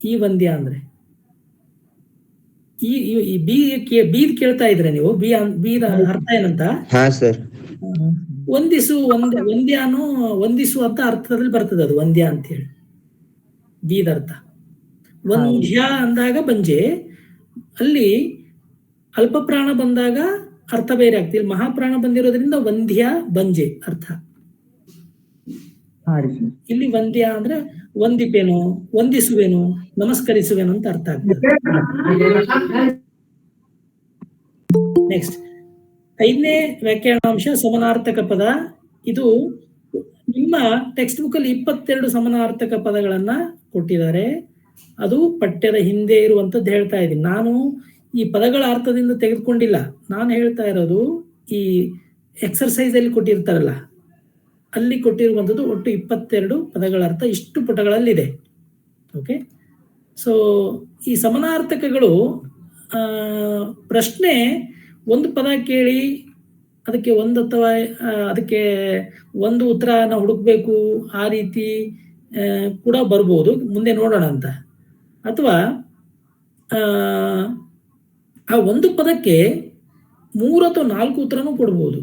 Speaker 3: ಈ ವಂದ್ಯ ಅಂದ್ರೆ. ಈ ಬಿ ಬೀದ್ ಕೇಳ್ತಾ ಇದ್ರೆ ನೀವು ಬಿ ಬೀದ ಅರ್ಥ ಏನಂತ?
Speaker 1: ಹಾ ಸರ್
Speaker 3: ಒಂದ್ ಒಂದ ವಂದ್ಯಾನು ಅಂತ ಅರ್ಥದಲ್ಲಿ ಬರ್ತದೆ ಅದು ವಂದ್ಯ ಅಂತ ಹೇಳಿ. ಬೀದ ಅರ್ಥ. ವಂದ್ಯ ಅಂದಾಗ ಬಂಜೆ. ಅಲ್ಲಿ ಅಲ್ಪ ಪ್ರಾಣ ಬಂದಾಗ ಅರ್ಥ ಬೇರೆ ಆಗ್ತಿಲ್ಲ. ಮಹಾಪ್ರಾಣ ಬಂದಿರೋದ್ರಿಂದ ವಂಧ್ಯ ಬಂಜೆ ಅರ್ಥ. ಇಲ್ಲಿ ವಂದ್ಯ ಅಂದ್ರೆ ವಂದಿಪೇನು ವಂದಿಸುವೆನು ನಮಸ್ಕರಿಸುವೆನು ಅಂತ ಅರ್ಥ ಆಗ್ತದೆ. ನೆಕ್ಸ್ಟ್ ಐದನೇ ವ್ಯಾಖ್ಯಾನಾಂಶ ಸಮನಾರ್ಥಕ ಪದ. ಇದು ನಿಮ್ಮ ಟೆಕ್ಸ್ಟ್ ಬುಕ್ ಅಲ್ಲಿ ಇಪ್ಪತ್ತೆರಡು ಸಮನಾರ್ಥಕ ಪದಗಳನ್ನ ಕೊಟ್ಟಿದ್ದಾರೆ. ಅದು ಪಠ್ಯದ ಹಿಂದೆ ಇರುವಂತದ್ದು ಹೇಳ್ತಾ ಇದ್ದೀನಿ. ನಾನು ಈ ಪದಗಳ ಅರ್ಥದಿಂದ ತೆಗೆದುಕೊಂಡಿಲ್ಲ. ನಾನು ಹೇಳ್ತಾ ಇರೋದು ಈ ಎಕ್ಸರ್ಸೈಸ್ ಅಲ್ಲಿ ಕೊಟ್ಟಿರ್ತಾರಲ್ಲ, ಅಲ್ಲಿ ಕೊಟ್ಟಿರುವಂಥದ್ದು ಒಟ್ಟು ಇಪ್ಪತ್ತೆರಡು ಪದಗಳ ಅರ್ಥ, ಇಷ್ಟು ಪುಟಗಳಲ್ಲಿದೆ. ಓಕೆ ಸೊ ಈ ಸಮನಾರ್ಥಕಗಳು ಪ್ರಶ್ನೆ ಒಂದು ಪದ ಕೇಳಿ, ಅದಕ್ಕೆ ಒಂದು ಅಥವಾ ಅದಕ್ಕೆ ಒಂದು ಉತ್ತರನ ಹುಡುಕ್ಬೇಕು, ಆ ರೀತಿ ಕೂಡ ಬರ್ಬೋದು. ಮುಂದೆ ನೋಡೋಣ ಅಂತ. ಅಥವಾ ಆ, ಒಂದು ಪದಕ್ಕೆ ಮೂರು ಅಥವಾ ನಾಲ್ಕು ಉತ್ತರನೂ ಕೊಡ್ಬೋದು.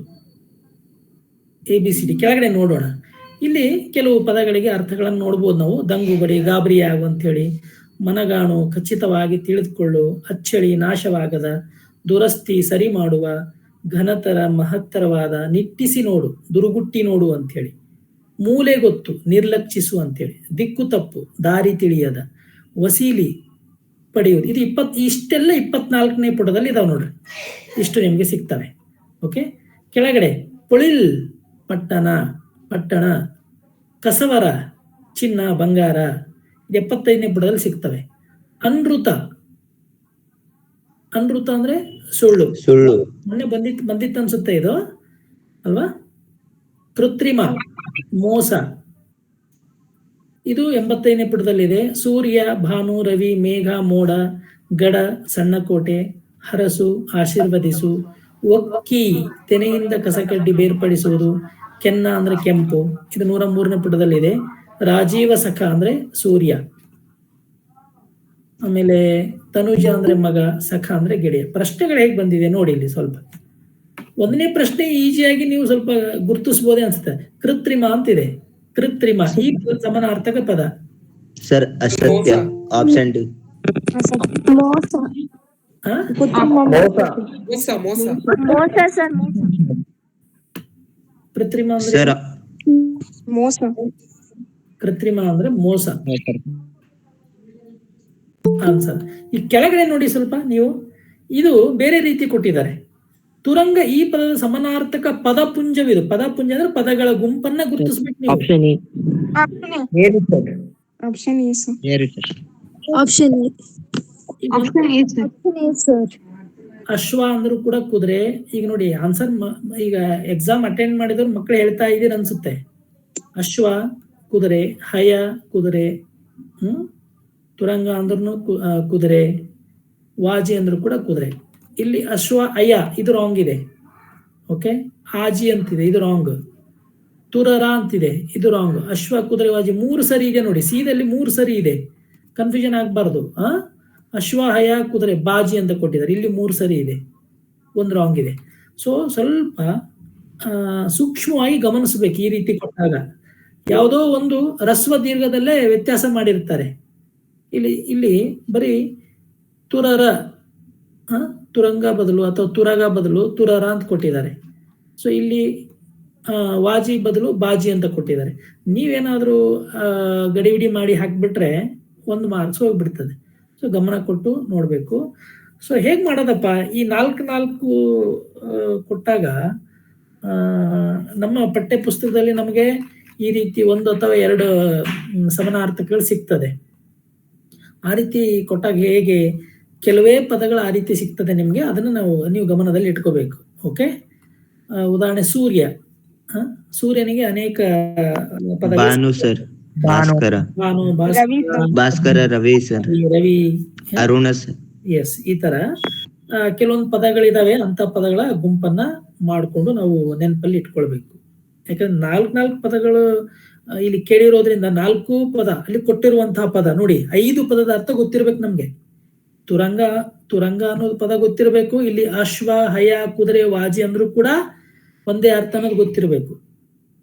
Speaker 3: ಎ ಬಿ ಸಿ ಡಿ ಕೆಳಗಡೆ ನೋಡೋಣ. ಇಲ್ಲಿ ಕೆಲವು ಪದಗಳಿಗೆ ಅರ್ಥಗಳನ್ನು ನೋಡ್ಬೋದು ನಾವು. ದಂಗುಬಡಿ ಗಾಬರಿಯಾಗು ಅಂಥೇಳಿ ಮನಗಾಣು ಖಚಿತವಾಗಿ ತಿಳಿದುಕೊಳ್ಳು ಅಚ್ಚಳಿ ನಾಶವಾಗದ ದುರಸ್ತಿ ಸರಿ ಮಾಡುವ ಘನತರ ಮಹತ್ತರವಾದ ನಿಟ್ಟಿಸಿ ನೋಡು ದುರುಗುಟ್ಟಿ ನೋಡು ಅಂಥೇಳಿ. ಮೂಲೆ ಗೊತ್ತು ನಿರ್ಲಕ್ಷಿಸು ಅಂತೇಳಿ ದಿಕ್ಕು ತಪ್ಪು ದಾರಿ ತಿಳಿಯದ. ವಸೀಲಿ ಪಡೆಯುವುದು. ಇದು ಇಪ್ಪತ್ ಇಷ್ಟೆಲ್ಲ ಇಪ್ಪತ್ನಾಲ್ಕನೇ ಪುಟದಲ್ಲಿ ಇದಾವೆ ನೋಡ್ರಿ. ಇಷ್ಟು ನಿಮಗೆ ಸಿಗ್ತವೆ. ಓಕೆ ಕೆಳಗಡೆ ಪೊಳಿಲ್ ಪಟ್ಟಣ ಪಟ್ಟಣ ಕಸವರ ಚಿನ್ನ ಬಂಗಾರ ಇದು ಎಪ್ಪತ್ತೈದನೇ ಪುಟದಲ್ಲಿ ಸಿಗ್ತವೆ. ಅನೃತ ಅನೃತ ಅಂದ್ರೆ ಸುಳ್ಳು.
Speaker 1: ಸುಳ್ಳು.
Speaker 3: ಮೊನ್ನೆ ಬಂದಿತ್ತು ಬಂದಿತ್ತು ಅನ್ಸುತ್ತೆ ಇದು. ಅಲ್ವಾ? ಕೃತ್ರಿಮ ಮೋಸ. ಇದು ಎಂಬತ್ತೈದನೇ ಪುಟದಲ್ಲಿದೆ. ಸೂರ್ಯ, ಭಾನು, ರವಿ, ಮೇಘ, ಮೋಡ, ಗಡ ಸಣ್ಣ ಕೋಟೆ ಹರಸು, ಆಶೀರ್ವದಿಸು, ಒಕ್ಕಿ, ತೆನೆಯಿಂದ ಕಸಕಡ್ಡಿ ಬೇರ್ಪಡಿಸುವುದು, ಕೆನ್ನ ಅಂದ್ರೆ ಕೆಂಪು. ಇದು ನೂರ ಮೂರನೇ ಪುಟದಲ್ಲಿದೆ. ರಾಜೀವ ಸಖ ಅಂದ್ರೆ ಸೂರ್ಯ. ಆಮೇಲೆ ತನುಜ ಅಂದ್ರೆ ಮಗ, ಸಖ ಅಂದ್ರೆ ಗೆಳೆಯ. ಪ್ರಶ್ನೆಗಳು ಹೇಗೆ ಬಂದಿದೆ ನೋಡಿ ಇಲ್ಲಿ ಸ್ವಲ್ಪ. ಒಂದನೇ ಪ್ರಶ್ನೆ ಈಜಿಯಾಗಿ ನೀವು ಸ್ವಲ್ಪ ಗುರುತಿಸಬಹುದೇ ಅನ್ಸುತ್ತೆ. ಕೃತ್ರಿಮ ಅಂತಿದೆ. ಕೃತ್ರಿಮ. ಈ ಸಮಾನಾರ್ಥಕ ಪದ
Speaker 1: ಸರ್ ಅಸತ್ಯ. ಆಪ್ಷನ್ ಡಿ
Speaker 4: ಮೋಸ.
Speaker 3: ಆ?
Speaker 4: ಮೋಸ. ಮೋಸ ಸರ್
Speaker 3: ಕೃತ್ರಿಮ
Speaker 1: ಸರ್
Speaker 4: ಮೋಸ.
Speaker 3: ಕೃತ್ರಿಮ ಅಂದ್ರೆ ಮೋಸ. ಆನ್ಸರ್. ಈ ಕೆಳಗಡೆ ನೋಡಿ ಸ್ವಲ್ಪ ನೀವು. ಇದು ಬೇರೆ ರೀತಿ ಕೊಟ್ಟಿದ್ದಾರೆ. ತುರಂಗ ಈ ಪದದ ಸಮನಾರ್ಥಕ ಪದಪುಂಜವಿದು. ಪದಪುಂಜ ಅಂದ್ರೆ ಪದಗಳ ಗುಂಪನ್ನ ಗುರುತಿಸ್ಬೇಕು ನೀವು.
Speaker 8: ಆಪ್ಷನ್ ಎ
Speaker 5: ಏರಿ ಸರ್
Speaker 4: ಆಪ್ಷನ್ ಎ ಸರ್
Speaker 8: ಏರಿ ಸರ್
Speaker 4: ಆಪ್ಷನ್
Speaker 3: ಈ ಒಂದು
Speaker 4: ಸರ್
Speaker 3: ಅಶ್ವ ಅಂದ್ರು ಕೂಡ ಕುದುರೆ. ಈಗ ನೋಡಿ ಆನ್ಸರ್ ಈಗ ಎಕ್ಸಾಮ್ ಅಟೆಂಡ್ ಮಾಡಿದ್ರು ಮಕ್ಕಳು ಹೇಳ್ತಾ ಇದೀರ ಅನ್ಸುತ್ತೆ. ಅಶ್ವ ಕುದುರೆ. ಹಯ ಕುದುರೆ. ಹ್ಮ್? ತುರಂಗ ಅಂದ್ರೂ ಕುದುರೆ. ವಾಜಿ ಅಂದ್ರು ಕೂಡ ಕುದುರೆ. ಇಲ್ಲಿ ಅಶ್ವ ಅಯ್ಯ ಇದು ರಾಂಗ್ ಇದೆ. ಓಕೆ ಆಜಿ ಅಂತಿದೆ, ಇದು ರಾಂಗ್ ತುರರ ಅಂತಿದೆ, ಇದು ರಾಂಗ್ ಅಶ್ವ ಕುದುರೆ ವಾಜಿ ಮೂರು ಸರಿ ಇದೆ ನೋಡಿ, ಸೀದಲ್ಲಿ ಮೂರು ಸರಿ ಇದೆ. ಕನ್ಫ್ಯೂಷನ್ ಆಗಬಾರ್ದು, ಆ? ಅಶ್ವ, ಹಯ, ಕುದುರೆ, ಬಾಜಿ ಅಂತ ಕೊಟ್ಟಿದ್ದಾರೆ, ಇಲ್ಲಿ ಮೂರು ಸರಿ ಇದೆ. ಒಂದು ರಾಂಗ್ ಇದೆ. ಸೊ ಸ್ವಲ್ಪ ಸೂಕ್ಷ್ಮವಾಗಿ ಗಮನಿಸಬೇಕು ಈ ರೀತಿ ಕೊಟ್ಟಾಗ. ಯಾವುದೋ ಒಂದು ರಸ್ವ ದೀರ್ಘದಲ್ಲೇ ವ್ಯತ್ಯಾಸ ಮಾಡಿರ್ತಾರೆ. ಇಲ್ಲಿ ಇಲ್ಲಿ ಬರೀ ತುರರ ತುರಂಗ ಬದಲು ಅಥವಾ ತುರಗ ಬದಲು ತುರರ ಅಂತ ಕೊಟ್ಟಿದ್ದಾರೆ. ಸೊ ಇಲ್ಲಿ ವಾಜಿ ಬದಲು ಬಾಜಿ ಅಂತ ಕೊಟ್ಟಿದ್ದಾರೆ. ನೀವೇನಾದರೂ ಗಡಿಬಿಡಿ ಮಾಡಿ ಹಾಕ್ಬಿಟ್ರೆ ಒಂದು ಮಾರ್ಕ್ಸ್ ಹೋಗ್ಬಿಡ್ತದೆ. ಸೊ ಗಮನ ಕೊಟ್ಟು ನೋಡಬೇಕು. ಸೊ ಹೇಗೆ ಮಾಡೋದಪ್ಪ? ಈ ನಾಲ್ಕು ನಾಲ್ಕು ಕೊಟ್ಟಾಗ ನಮ್ಮ ಪಠ್ಯ ಪುಸ್ತಕದಲ್ಲಿ ನಮಗೆ ಈ ರೀತಿ ಒಂದು ಅಥವಾ ಎರಡು ಸಮನಾರ್ಥಕಗಳು ಸಿಗ್ತದೆ. ಆ ರೀತಿ ಕೊಟ್ಟಾಗ ಹೇಗೆ ಕೆಲವೇ ಪದಗಳು ಆ ರೀತಿ ಸಿಗ್ತದೆ ನಿಮಗೆ ಅದನ್ನು ನಾವು ನೀವು ಗಮನದಲ್ಲಿ ಇಟ್ಕೋಬೇಕು ಓಕೆ ಉದಾಹರಣೆ ಸೂರ್ಯ ಸೂರ್ಯನಿಗೆ ಅನೇಕ ಪದಗಳು
Speaker 1: ಸರ್ ಭಾಸ್ಕರ.
Speaker 3: ಭಾಸ್ಕರ
Speaker 1: ರವಿ ಸರ್.
Speaker 3: ರವಿ
Speaker 1: ಅರುಣ ಸರ್
Speaker 3: ಎಸ್ ಈ ತರ. ಆ, ಕೆಲವೊಂದು ಪದಗಳಿದಾವೆ ಅಂತ ಪದಗಳ ಗುಂಪನ್ನ ಮಾಡಿಕೊಂಡು ನಾವು ನೆನಪಲ್ಲಿ ಇಟ್ಕೊಳ್ಬೇಕು. ಯಾಕಂದ್ರೆ ನಾಲ್ಕು ನಾಲ್ಕು ಪದಗಳು ಇಲ್ಲಿ ಕೇಳಿರೋದ್ರಿಂದ ನಾಲ್ಕು ಪದ ಅಲ್ಲಿ ಕೊಟ್ಟಿರುವಂತಹ ಪದ ನೋಡಿ ಐದು ಪದದ ಅರ್ಥ ಗೊತ್ತಿರ್ಬೇಕು ನಮ್ಗೆ. ತುರಂಗ ತುರಂಗ ಅನ್ನೋದು ಪದ ಗೊತ್ತಿರಬೇಕು. ಇಲ್ಲಿ ಅಶ್ವ, ಹಯ, ಕುದುರೆ, ವಾಜಿ ಅಂದ್ರೂ ಕೂಡ ಒಂದೇ ಅರ್ಥ ಅನ್ನೋದು ಗೊತ್ತಿರಬೇಕು.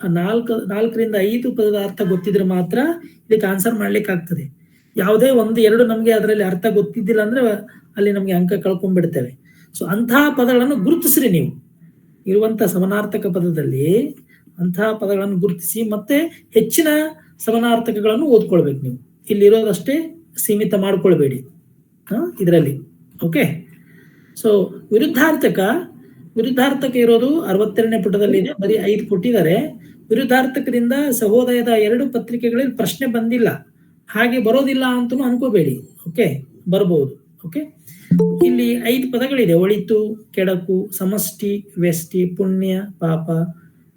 Speaker 3: ಆ ನಾಲ್ಕು, ನಾಲ್ಕರಿಂದ ಐದು ಪದದ ಅರ್ಥ ಗೊತ್ತಿದ್ರೆ ಮಾತ್ರ ಇದಕ್ಕೆ ಆನ್ಸರ್ ಮಾಡ್ಲಿಕ್ಕೆ ಆಗ್ತದೆ ಯಾವುದೇ ಒಂದು ಎರಡು ನಮಗೆ ಅದರಲ್ಲಿ ಅರ್ಥ ಗೊತ್ತಿದ್ದಿಲ್ಲ ಅಂದ್ರೆ ಅಲ್ಲಿ ನಮಗೆ ಅಂಕ ಕಳ್ಕೊಂಡ್ಬಿಡ್ತೇವೆ. ಸೊ ಅಂತಹ ಪದಗಳನ್ನು ಗುರುತಿಸ್ರಿ ನೀವು. ಇರುವಂತಹ ಸಮನಾರ್ಥಕ ಪದದಲ್ಲಿ ಅಂತಹ ಪದಗಳನ್ನು ಗುರುತಿಸಿ ಮತ್ತೆ ಹೆಚ್ಚಿನ ಸಮನಾರ್ಥಕಗಳನ್ನು ಓದ್ಕೊಳ್ಬೇಕು ನೀವು. ಇಲ್ಲಿರೋದಷ್ಟೇ ಸೀಮಿತ ಮಾಡ್ಕೊಳ್ಬೇಡಿ. ಇದರಲ್ಲಿ. ಓಕೆ ಸೊ ವಿರುದ್ಧಾರ್ಥಕ ವಿರುದ್ಧಾರ್ಥಕ ಇರೋದು ಅರವತ್ತೆರಡನೇ ಪುಟದಲ್ಲಿ ಇದೆ. ಬರೀ ಐದು ಕೊಟ್ಟಿದ್ದಾರೆ. ವಿರುದ್ಧಾರ್ಥಕದಿಂದ ಸಹೋದಯದ ಎರಡು ಪತ್ರಿಕೆಗಳಲ್ಲಿ ಪ್ರಶ್ನೆ ಬಂದಿಲ್ಲ. ಹಾಗೆ ಬರೋದಿಲ್ಲ ಅಂತ ಅನ್ಕೋಬೇಡಿ. ಓಕೆ ಬರ್ಬೋದು. ಓಕೆ ಇಲ್ಲಿ ಐದು ಪದಗಳಿದೆ. ಒಳಿತು, ಕೆಡಕು, ಸಮಷ್ಟಿ, ವ್ಯಷ್ಟಿ, ಪುಣ್ಯ, ಪಾಪ,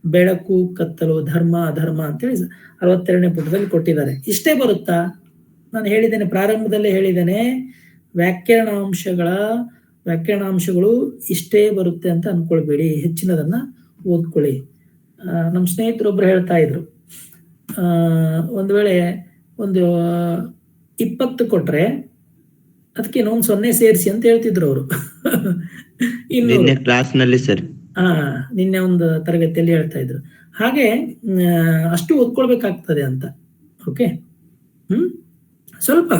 Speaker 3: ಬೆಳಕು, ಕತ್ತಲು, ಧರ್ಮ, ಅಧರ್ಮ ಅಂತೇಳಿ ಅರವತ್ತೆರಡನೇ ಪುಟದಲ್ಲಿ ಕೊಟ್ಟಿದ್ದಾರೆ. ಇಷ್ಟೇ ಬರುತ್ತಾ? ನಾನು ಹೇಳಿದ್ದೇನೆ, ಪ್ರಾರಂಭದಲ್ಲೇ ಹೇಳಿದ್ದೇನೆ. ವ್ಯಾಕರಣಾಂಶಗಳ ವ್ಯಾಕರಣಾಂಶಗಳು ಇಷ್ಟೇ ಬರುತ್ತೆ ಅಂತ ಅನ್ಕೊಳ್ಬೇಡಿ. ಹೆಚ್ಚಿನದನ್ನ ಓದ್ಕೊಳ್ಳಿ. ನಮ್ಮ ಸ್ನೇಹಿತರೊಬ್ರು ಹೇಳ್ತಾ ಇದ್ರು. ಆ, ಒಂದು ವೇಳೆ ಒಂದು ಇಪ್ಪತ್ತು ಕೊಟ್ರೆ ಅದಕ್ಕೆ ಇನ್ನೊಂದು ಸೊನ್ನೆ ಸೇರಿಸಿ ಅಂತ ಹೇಳ್ತಿದ್ರು ಅವರು. ಇನ್ನು
Speaker 1: ನಿನ್ನೆ ಕ್ಲಾಸ್ ಸರ್.
Speaker 3: ಹಾ ನಿನ್ನೆ ಒಂದು ತರಗತಿಯಲ್ಲಿ ಹೇಳ್ತಾ ಇದ್ರು. ಹಾಗೆ ಅಷ್ಟು ಓದ್ಕೊಳ್ಬೇಕಾಗ್ತದೆ ಅಂತ. ಓಕೆ? ಹ್ಮ್? ಸ್ವಲ್ಪ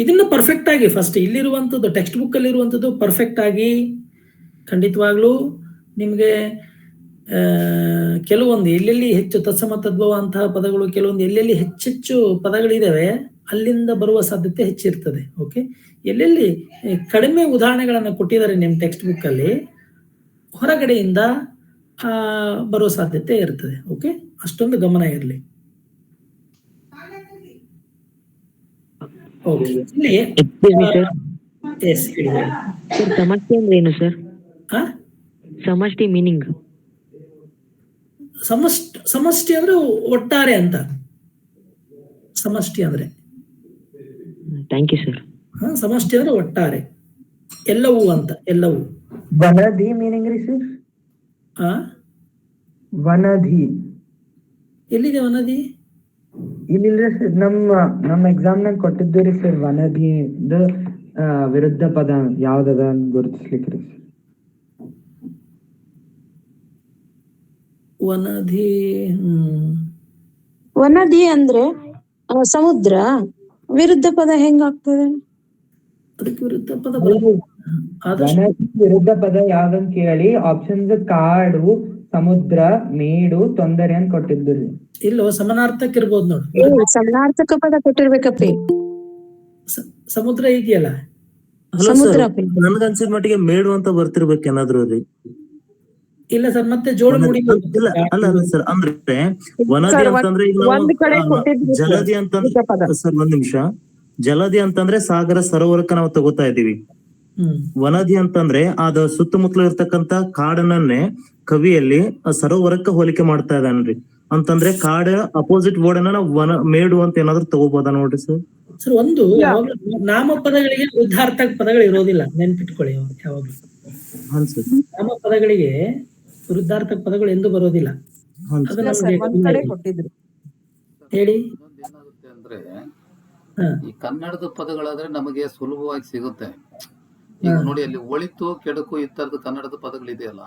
Speaker 3: ಇದನ್ನು ಪರ್ಫೆಕ್ಟ್ ಆಗಿ ಫಸ್ಟ್ ಇಲ್ಲಿರುವಂಥದ್ದು ಟೆಕ್ಸ್ಟ್ ಬುಕ್ ಅಲ್ಲಿ ಇರುವಂಥದ್ದು ಪರ್ಫೆಕ್ಟ್ ಆಗಿ ಖಂಡಿತವಾಗ್ಲೂ ನಿಮಗೆ ಕೆಲವೊಂದು ಎಲ್ಲೆಲ್ಲಿ ಹೆಚ್ಚು ತತ್ಸಮ ತದ್ಭವ ಅಂತಹ ಪದಗಳು, ಕೆಲವೊಂದು ಎಲ್ಲೆಲ್ಲಿ ಹೆಚ್ಚೆಚ್ಚು ಪದಗಳಿದ್ದಾವೆ ಅಲ್ಲಿಂದ ಬರುವ ಸಾಧ್ಯತೆ ಹೆಚ್ಚಿರ್ತದೆ ಓಕೆ ಎಲ್ಲೆಲ್ಲಿ ಕಡಿಮೆ ಉದಾಹರಣೆಗಳನ್ನು ಕೊಟ್ಟಿದ್ದಾರೆ ನಿಮ್ಮ ಟೆಕ್ಸ್ಟ್ ಬುಕ್ ಅಲ್ಲಿ, ಹೊರಗಡೆಯಿಂದ ಬರುವ ಬರೋ ಸಾಧ್ಯತೆ ಇರ್ತದೆ ಓಕೆ ಅಷ್ಟೊಂದು ಗಮನ ಇರಲಿ. ಇಲ್ಲಿ ಎಸ್.
Speaker 10: ಸರ್ ಸಮಷ್ಟಿ ಅಂದ್ರೆ ಏನು ಸರ್?
Speaker 3: ಆ?
Speaker 10: ಸಮಷ್ಟಿ ಮೀನಿಂಗ್.
Speaker 3: ಸಮಷ್ಟಿ ಸಮಷ್ಟಿ ಅಂದ್ರೆ ಒಟ್ಟಾರೆ ಅಂತ. ಸಮಷ್ಟಿ ಅಂದ್ರೆ.
Speaker 10: ಥ್ಯಾಂಕ್ ಯು ಸರ್
Speaker 3: ಹ, ಸಮಷ್ಟಿ ಅಂದ್ರೆ ಒಟ್ಟಾರೆ. ಎಲ್ಲವೂ ಅಂತ ಎಲ್ಲವೂ.
Speaker 5: ವನಧಿ ಮೀನಿಂಗ್ ರೀ ಸರ್?
Speaker 3: ಆ?
Speaker 5: ವನಧಿ.
Speaker 3: ಎಲ್ಲಿದೆ ವನದಿ
Speaker 5: ಇಲ್ಲಿಲ್ರಿ ಸರ್ ನಮ್ಮ ನಮ್ಮ ಎಕ್ಸಾಮ್ ನಾಗ ಕೊಟ್ಟಿದ್ದು ರೀ ಸರ್ ವನಧಿ ವಿರುದ್ಧ ಪದ ಯಾವ್ದದ ಅಂತ ಗುರುತಿಸ್ಲಿಕ್ಕೆ ರೀ ಸರ್
Speaker 3: ವನದಿ ಹ್ಮ್.
Speaker 6: ವನದಿ ಅಂದ್ರೆ ಆ, ಸಮುದ್ರ ವಿರುದ್ಧ ಪದ ಹೆಂಗಾಗ್ತದೆ
Speaker 3: ಅದಕ್ಕೆ ವಿರುದ್ಧ ಪದ. ಆದಷ್ಟು
Speaker 5: ವನಧಿ ವಿರುದ್ಧ ಪದ ಯಾವ್ದಂತ ಕೇಳಿ ಆಪ್ಷನ್ಸ್ ಕಾಡು ಸಮುದ್ರ ಮೇಡು ತೊಂದರೆ ಅಂತ ಕೊಟ್ಟಿದ್ದು
Speaker 3: ಇಲ್ಲೋ ಸಮಾನಾರ್ಥಕ ಇರ್ಬೋದು ನೋಡು.
Speaker 6: ಸಮನಾರ್ಥಕ ಪದ ಕೊಟ್ಟಿರ್ಬೇಕಪ್ಪಿ.
Speaker 3: ಸಮುದ್ರ ಇದೆಯಲ್ಲ?
Speaker 6: ಸಮುದ್ರ. ನನ್ಗ
Speaker 11: ನನ್ಗನ್ಸಿದ ಮಟ್ಟಿಗೆ ಮೇಡು ಅಂತ ಬರ್ತಿರ್ಬೇಕು ಏನಾದ್ರು ರೀ.
Speaker 3: ಇಲ್ಲ ಸರ್ ಮತ್ತೆ ಜೋಡ ಮೂಡಿ
Speaker 11: ಇಲ್ಲ ಅಲ್ಲ ಅಲ್ಲ ಸರ್ ಅಂದ್ರೆ ವನದಿ ಅಂತಂದ್ರೆ. ಜಲದಿ ಅಂತಂದ್ರೆ ಸರ್ ಒಂದ್ ನಿಮಿಷ. ಜಲದಿ ಅಂತಂದ್ರೆ ಸಾಗರ ಸರೋವರಕ್ಕೆ ನಾವು ತಗೋತಾ ಇದೀವಿ. ವನದಿ ಅಂತಂದ್ರೆ ಅದ ಸುತ್ತಮುತ್ತಲು ಇರ್ತಕ್ಕಂತ ಕಾಡನ್ನೇ ಕವಿಯಲ್ಲಿ ಆ ಸರೋವರಕ್ಕ ಹೋಲಿಕೆ ಮಾಡ್ತಾ ಇದ್ದಾನ್ರಿ. ಅಂತಂದ್ರೆ ಕಾಡ ಅಪೋಸಿಟ್ ವರ್ಡ್ ಅನ್ನ ನಾವು ವನ ಮೇಡು ಅಂತ ಏನಾದ್ರು ತಗೋಬೋದ ನೋಡ್ರಿ ಸರ್?
Speaker 3: ಸರ್ ಒಂದು ನಾಮ ಪದಗಳಿಗೆ ವಿರುದ್ಧಾರ್ಥಕ ಪದಗಳು ಇರೋದಿಲ್ಲ. ನೆನ್ಪಿಟ್ಕೊಳ್ಳಿ ಯಾವಾಗ್ಲೂ. ನಾಮ ಪದಗಳಿಗೆ ವೃದ್ಧಾರ್ಥ ಪದಗಳು ಎಂದು ಬರೋದಿಲ್ಲ. ಹೇಳಿ.
Speaker 9: ಅಂದ್ರೆ ಈ ಕನ್ನಡದ ಪದಗಳಾದ್ರೆ ನಮಗೆ ಸುಲಭವಾಗಿ ಸಿಗುತ್ತೆ. ಈಗ ನೋಡಿ ಅಲ್ಲಿ ಒಳಿತು ಕೆಡಕು ಈ ತರದ ಕನ್ನಡದ ಪದಗಳಿದೆಯಲ್ಲ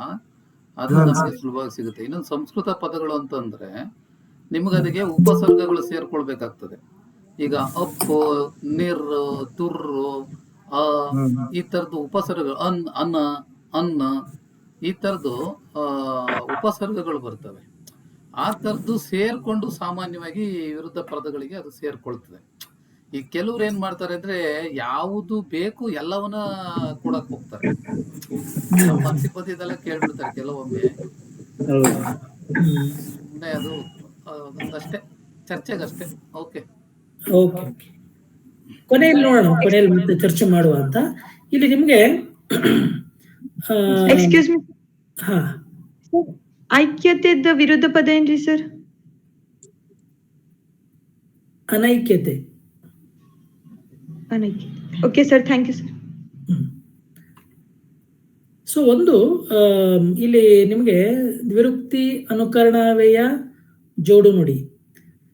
Speaker 9: ಅದು ನಮಗೆ ಸುಲಭವಾಗಿ ಸಿಗುತ್ತೆ. ಇನ್ನೊಂದು ಸಂಸ್ಕೃತ ಪದಗಳು ಅಂತಂದ್ರೆ ನಿಮ್ಗೆ ಅದಕ್ಕೆ ಉಪಸರ್ಗಗಳು ಸೇರ್ಕೊಳ್ಬೇಕಾಗ್ತದೆ. ಈಗ ಅಪ್ಪು ನಿರ್ ತುರ್ರು ಅ ಈ ತರದ್ದು ಉಪಸರ್ಗಗಳು ಅನ್ ಅನ್ನ ಅನ್ನ ಈ ತರದ್ದು ಉಪಸರ್ಗಗಳು ಬರ್ತವೆ. ಆ ತರದ್ದು ಸೇರ್ಕೊಂಡು ಸಾಮಾನ್ಯವಾಗಿ ವಿರುದ್ಧ ಪದಗಳಿಗೆ ಅದು ಸೇರ್ಕೊಳ್ತದೆ. ಈ ಕೆಲವ್ರು ಏನ್ ಮಾಡ್ತಾರೆ ಅಂದ್ರೆ ಯಾವುದು ಬೇಕು ಎಲ್ಲವನ್ನ ಕೊಡಕ್ ಹೋಗ್ತಾರೆ. ಪಂಕ್ತಿ ಬಂದಿದ್ದೆಲ್ಲ ಕೇಳ್ಬಿಡ್ತಾರೆ ಕೆಲವೊಮ್ಮೆ. ಅದು ಅಷ್ಟೇ ಚರ್ಚೆಗಷ್ಟೇ. ಓಕೆ.
Speaker 3: ಓಕೆ ಕೊನೆಯಲ್ಲಿ ನೋಡೋಣ ಕೊನೆಯಲ್ಲಿ ಮತ್ತೆ ಚರ್ಚೆ ಮಾಡುವ ಅಂತ. ಇಲ್ಲಿ ನಿಮ್ಗೆ ಆ,
Speaker 2: ಎಕ್ಸ್ಕ್ಯೂಸ್ ಮಿ
Speaker 3: ಹಾ.
Speaker 2: ಐಕ್ಯತೆದ ವಿರುದ್ಧ ಪದ ಏನ್ರಿ sir?
Speaker 3: ಅನೈಕ್ಯತೆ.
Speaker 2: Okay sir thank you sir
Speaker 3: so ಒಂದು ಇಲ್ಲಿ ನಿಮಗೆ ದ್ವಿರುಕ್ತಿ ಅನುಕರಣ ವ್ಯಯ ಜೋಡು ನುಡಿ.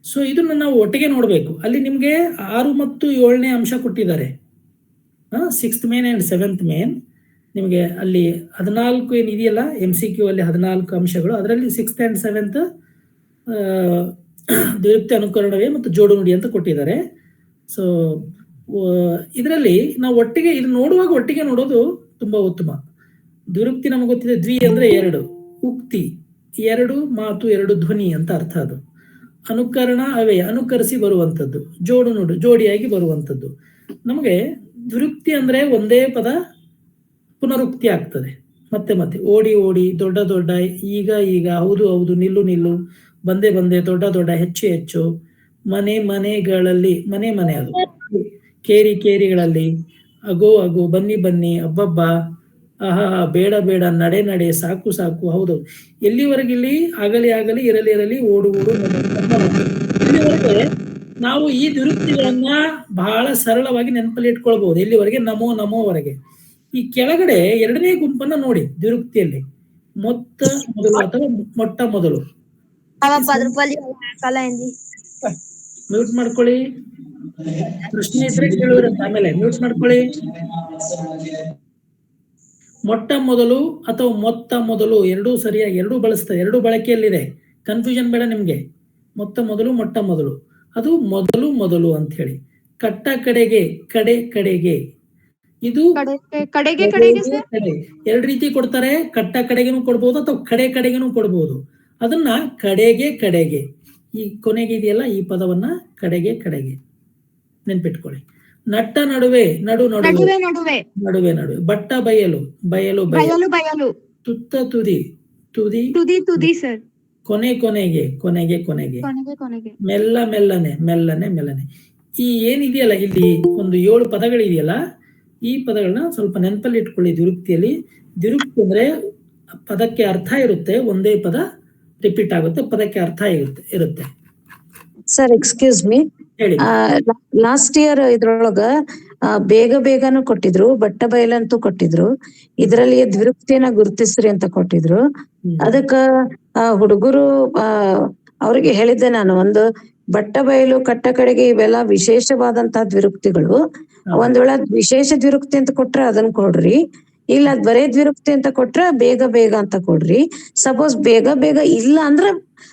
Speaker 3: ಸೊ ಇದನ್ನ ನಾವು ಒಟ್ಟಿಗೆ ನೋಡಬೇಕು. ಅಲ್ಲಿ ನಿಮಗೆ ಆರು ಮತ್ತು ಏಳನೇ ಅಂಶ ಕೊಟ್ಟಿದ್ದಾರೆ. Sixth main and seventh main ನಿಮಗೆ ಅಲ್ಲಿ ಹದಿನಾಲ್ಕು ಏನು ಇದೆಯಲ್ಲ ಎಂ ಸಿ ಕ್ಯೂ ಅಲ್ಲಿ ಹದಿನಾಲ್ಕು ಅಂಶಗಳು. ಅದರಲ್ಲಿ ಸಿಕ್ಸ್ತ್ ಆ್ಯಂಡ್ ಸೆವೆಂತ್ ದ್ವಿರುಕ್ತಿ ಅನುಕರಣವೇ ಮತ್ತು ಜೋಡು ನುಡಿ ಅಂತ ಕೊಟ್ಟಿದ್ದಾರೆ. ಸೊ ಇದರಲ್ಲಿ ನಾವು ಒಟ್ಟಿಗೆ ಇದು ನೋಡುವಾಗ ಒಟ್ಟಿಗೆ ನೋಡೋದು ತುಂಬಾ ಉತ್ತಮ. ದುರುಕ್ತಿ ನಮಗೆ ಗೊತ್ತಿದೆ, ದ್ವಿ ಅಂದ್ರೆ ಎರಡು. ಉಕ್ತಿ, ಎರಡು ಮಾತು, ಎರಡು ಧ್ವನಿ ಅಂತ ಅರ್ಥ ಅದು. ಅನುಕರಣ ಅವೇ, ಅನುಕರಿಸಿ ಬರುವಂಥದ್ದು. ಜೋಡು ನೋಡು, ಜೋಡಿಯಾಗಿ ಬರುವಂಥದ್ದು. ನಮಗೆ ದುರುಕ್ತಿ ಅಂದ್ರೆ ಒಂದೇ ಪದ ಪುನರುಕ್ತಿ ಆಗ್ತದೆ. ಮತ್ತೆ ಮತ್ತೆ, ಓಡಿ ಓಡಿ, ದೊಡ್ಡ ದೊಡ್ಡ, ಈಗ ಈಗ, ಹೌದು ಹೌದು, ನಿಲ್ಲು ನಿಲ್ಲು, ಬಂದೆ ಬಂದೆ, ದೊಡ್ಡ ದೊಡ್ಡ, ಹೆಚ್ಚು ಹೆಚ್ಚು, ಮನೆ ಮನೆಗಳಲ್ಲಿ, ಮನೆ ಮನೆ ಅದು. ಕೇರಿ ಕೇರಿಗಳಲ್ಲಿ ಅಗೋ ಅಗೋ ಬನ್ನಿ ಬನ್ನಿ ಅಬ್ಬಬ್ಬ ಆಹಾ, ಬೇಡ ಬೇಡ, ನಡೆ ನಡೆ, ಸಾಕು ಸಾಕು. ಹೌದು. ಎಲ್ಲಿವರೆಗೆ ಇಲ್ಲಿ? ಆಗಲಿ ಆಗಲಿ, ಇರಲಿ ಇರಲಿ, ಓಡು ಓಡು. ಇಲ್ಲಿವರೆಗೆ ನಾವು ಈ ದುರುಕ್ತಿಗಳನ್ನ ಬಹಳ ಸರಳವಾಗಿ ನೆನಪಲ್ಲಿ ಇಟ್ಕೊಳ್ಬಹುದು ಎಲ್ಲಿವರೆಗೆ? ನಮೋ ನಮೋವರೆಗೆ ಈ ಕೆಳಗಡೆ ಎರಡನೇ ಗುಂಪನ್ನ ನೋಡಿ ದುರುಕ್ತಿಯಲ್ಲಿ ಮೊತ್ತ ಮೊದಲು ಅಥವಾ ಮೊಟ್ಟ ಮೊದಲು. ಮ್ಯೂಟ್ ಮಾಡ್ಕೊಳ್ಳಿ. ಪ್ರಶ್ನೆ ಇದ್ರೆ ಕೇಳುವಿರಂತ ಆಮೇಲೆ ಮ್ಯೂಟ್ ಮಾಡ್ಕೊಳ್ಳಿ. ಮೊಟ್ಟ ಮೊದಲು ಅಥವಾ ಮೊತ್ತ ಮೊದಲು ಎರಡೂ ಸರಿಯಾಗಿ ಎರಡೂ ಬಳಸ್ತಾರೆ ಎರಡೂ ಬಳಕೆಯಲ್ಲಿದೆ. ಕನ್ಫ್ಯೂಷನ್ ಬೇಡ ನಿಮ್ಗೆ. ಮೊತ್ತ ಮೊದಲು ಮೊಟ್ಟ ಮೊದಲು. ಅದು ಮೊದಲು ಮೊದಲು ಅಂತ ಹೇಳಿ. ಕಟ್ಟ ಕಡೆಗೆ ಕಡೆ ಕಡೆಗೆ. ಇದು
Speaker 2: ಕಡೆಗೆ
Speaker 3: ಕಡೆ. ಎರಡ್ ರೀತಿ ಕೊಡ್ತಾರೆ. ಕಟ್ಟ ಕಡೆಗೆನೂ ಕೊಡ್ಬೋದು ಅಥವಾ ಕಡೆ ಕಡೆಗೆನೂ ಕೊಡ್ಬೋದು. ಅದನ್ನ ಕಡೆಗೆ ಕಡೆಗೆ. ಈ ಕೊನೆಗೆ ಇದೆಯಲ್ಲ ಈ ಪದವನ್ನ ಕಡೆಗೆ ಕಡೆಗೆ ನೆನ್ಪಿಟ್ಕೊಳ್ಳಿ. ನಟ್ಟ ನಡುವೆ ನಡು ನಡುವೆ.
Speaker 2: ನಡುವೆ ನಡುವೆ.
Speaker 3: ಬಟ್ಟ ಬಯಲು ಬಯಲು ಬಯಲು.
Speaker 2: ಬಯಲು
Speaker 3: ತುತ್ತ ತುದಿ ತುದಿ.
Speaker 2: ತುದಿ ತುದಿ ಸರ್.
Speaker 3: ಕೊನೆ ಕೊನೆಗೆ ಕೊನೆಗೆ ಕೊನೆಗೆ.
Speaker 2: ಕೊನೆಗೆ ಕೊನೆಗೆ.
Speaker 3: ಮೆಲ್ಲ ಮೆಲ್ಲನೆ ಮೆಲ್ಲನೆ ಮೆಲ್ಲನೆ. ಈ ಏನಿದೆಯಲ್ಲ ಇಲ್ಲಿ ಒಂದು ಏಳು ಪದಗಳಿದೆಯಲ್ಲ ಈ ಪದಗಳನ್ನ ಸ್ವಲ್ಪ ನೆನಪಲ್ಲಿ ಇಟ್ಕೊಳ್ಳಿ ದ್ವಿರುಕ್ತಿಯಲ್ಲಿ ದ್ವಿರುಕ್ತಿ ಅಂದ್ರೆ ಪದಕ್ಕೆ ಅರ್ಥ ಇರುತ್ತೆ ಒಂದೇ ಪದ ರಿಪೀಟ್ ಆಗುತ್ತೆ ಪದಕ್ಕೆ ಅರ್ಥ ಇರುತ್ತೆ ಇರುತ್ತೆ.
Speaker 6: Sir excuse me last year ಇದ್ರೊಳಗ ಬೇಗ ಬೇಗನು ಕೊಟ್ಟಿದ್ರು ಬಟ್ಟ ಬಯಲಂತೂ ಕೊಟ್ಟಿದ್ರು. ಇದ್ರಲ್ಲಿ ದ್ವಿರುಕ್ತಿಯನ್ನ ಗುರುತಿಸ್ರಿ ಅಂತ ಕೊಟ್ಟಿದ್ರು. ಅದಕ್ಕ ಆ, ಹುಡುಗರು ಆ ಅವ್ರಿಗೆ ಹೇಳಿದ್ದೆ ನಾನು ಒಂದು ಬಟ್ಟ ಬಯಲು ಕಟ್ಟ ಕಡೆಗೆ ಇವೆಲ್ಲ ವಿಶೇಷವಾದಂತಹ ದ್ವಿರುಕ್ತಿಗಳು. ಒಂದ್ ವೇಳೆ ವಿಶೇಷ ದ್ವಿರುಕ್ತಿ ಅಂತ ಕೊಟ್ರೆ ಅದನ್ನ ಕೊಡ್ರಿ. ಇಲ್ಲ ಅದ್ ಬರೇ ದ್ವಿರುಕ್ತಿ ಅಂತ ಕೊಟ್ರೆ ಬೇಗ ಬೇಗ ಅಂತ ಕೊಡ್ರಿ. ಸಪೋಸ್ ಬೇಗ ಬೇಗ ಇಲ್ಲ ಅಂದ್ರೆ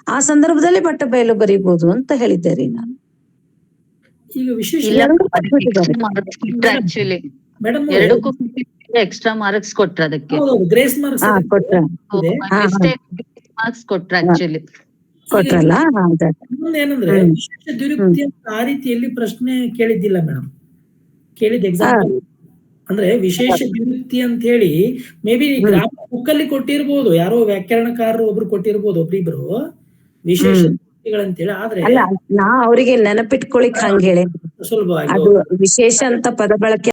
Speaker 6: ಆ ಸಂದರ್ಭದಲ್ಲಿ ಬಟ್ಟ ಬಯಲು ಬರಿಬಹುದು ಅಂತ ಹೇಳಿದ್ದೆ ರೀ ನಾನು.
Speaker 3: ಈಗ ವಿಶೇಷ.
Speaker 7: ಎರಡಕ್ಕೂ ಎಕ್ಸ್ಟ್ರಾ ಮಾರ್ಕ್ಸ್ ಕೊಟ್ರ ಅದಕ್ಕೆ.
Speaker 3: Grace marks.
Speaker 7: ಮಾರ್ಕ್ಸ್ ಕೊಟ್ರ. ಆಕ್ಚುಲಿ
Speaker 6: ಕೊಟ್ರಲ್ಲ.
Speaker 3: ಏನಂದ್ರೆ ವಿಶೇಷ ದುರುಕ್ತಿ ಅಂತ ಆ ರೀತಿಯಲ್ಲಿ ಪ್ರಶ್ನೆ ಕೇಳಿದ್ದಿಲ್ಲ ಮೇಡಮ್ ಕೇಳಿದ ಎಕ್ಸಾಂಪಲ್ ಅಂದ್ರೆ ವಿಶೇಷ ನಿವೃತ್ತಿ ಅಂತ ಹೇಳಿ ಮೇ ಬಿ ಗ್ರಾಮರ್ ಬುಕ್ ಅಲ್ಲಿ ಕೊಟ್ಟಿರ್ಬೋದು ಯಾರೋ ವ್ಯಾಕರಣಕಾರರು ಒಬ್ರು ಕೊಟ್ಟಿರ್ಬೋದು ಒಬ್ರಿಬ್ರು ವಿಶೇಷ. ದ್ವಿರುಕ್ತಿಗಳಂತೇಳಿ ಆದ್ರೆ
Speaker 6: ನಾ ಅವರಿಗೆ ನೆನಪಿಟ್ಕೊಳಿಕ್ ಹಂಗ ಹೇಳಿ ವಿಶೇಷ ಅಂತ ಪದ ಬಳಕೆ